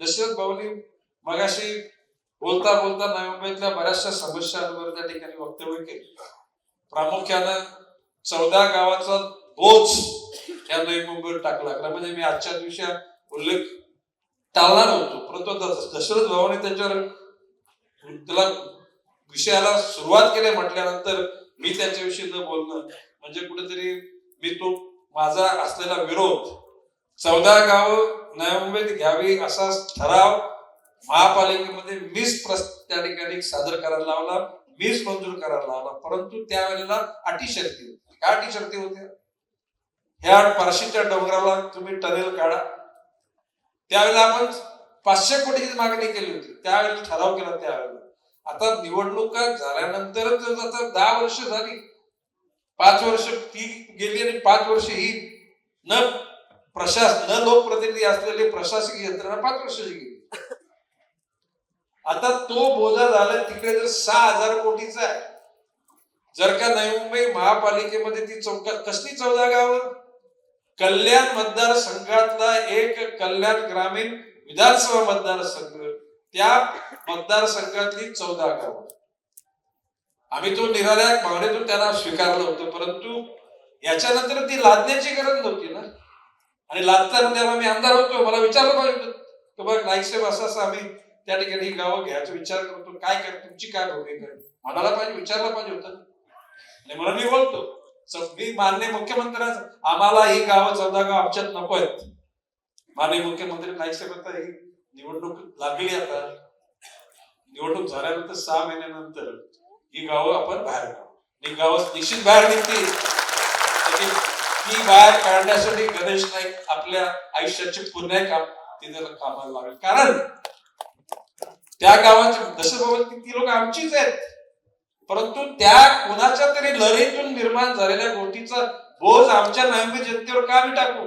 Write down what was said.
दशरथ भाऊनी मगाशी बोलता बोलता नवी मुंबईतल्या बऱ्याचशा समस्यांवर त्या ठिकाणी वक्तव्य केले. प्रामुख्यानं चौदा गावाचा बोज या नवी मुंबईवर टाकला लागला. म्हणजे मी आजच्या दिवशी उल्लेख टाळणार होतो. परंतु दशरथ भावाने त्याच्यावर त्याला विषयाला सुरुवात केली म्हटल्यानंतर मी त्याच्याविषयी न बोलणं म्हणजे कुठेतरी मी तो माझा असलेला विरोध. चौदा गाव नवी मुंबईत घ्यावी असा ठराव महापालिकेमध्ये मीच त्या ठिकाणी सादर करायला लावला मीच मंजूर करायला लावला. परंतु त्यावेळेला अटी शक्ती काय अटी शक्ती होत्या ह्या पारशीच्या डोंगराला तुम्ही टनेल काढा. त्यावेळेला आपण पाचशे कोटीची मागणी केली होती. त्यावेळेला ठराव केला त्यावेळेला. आता निवडणुका झाल्यानंतरच आता दहा वर्ष झाली. पाच वर्ष ती गेली आणि पाच वर्ष ही न प्रशासन न लोकप्रतिनिधी असलेली प्रशासकीय यंत्रणा पाच गेली. आता तो बोजा झाला तिकडे जर सहा हजार कोटीचा आहे. जर का नवी मुंबई महापालिकेमध्ये ती चौका कसली चौदा गाव कल्याण मतदारसंघातला एक कल्याण ग्रामीण विधानसभा मतदारसंघ त्या मतदारसंघातली चौदा गाव आम्ही तो निराळ्या मागणीतून त्यांना स्वीकारलं होतं परंतु याच्यानंतर ती लादण्याची गरज नव्हती ना. आणि लादताना तेव्हा मी आमदार होतो. मला विचारलं पाहिजे होतं. बघ नाईक साहेब असं असं आम्ही त्या ठिकाणी ही गावं घ्यायचा विचार करतो. काय कर तुमची काय भूमिका आहे? म्हणायला पाहिजे विचारलं पाहिजे होतं. आणि म्हणून मी बोलतो मी माननीय मुख्यमंत्र्यांचं आम्हाला ही गावं चौदा गाव आमच्यात नको आहेत. माननीय मुख्यमंत्री नाईक साहेब आता ही निवडणूक लागली आता. निवडणूक झाल्यानंतर सहा महिन्यानंतर ही गावं आपण बाहेर काढू. ही गावं निश्चित बाहेर निघतील. आणि ती बाहेर काढण्यासाठी गणेश नाईक आपल्या आयुष्याचे पुन्हा काम तिथे कामाला लागेल कारण त्या गावाचे दशभवन ती लोक आमचीच आहेत. परंतु त्या कोणाच्या तरी लढीतून निर्माण झालेल्या गोष्टीचा बोज आमच्या नैव्य जनतेवर का टाकू?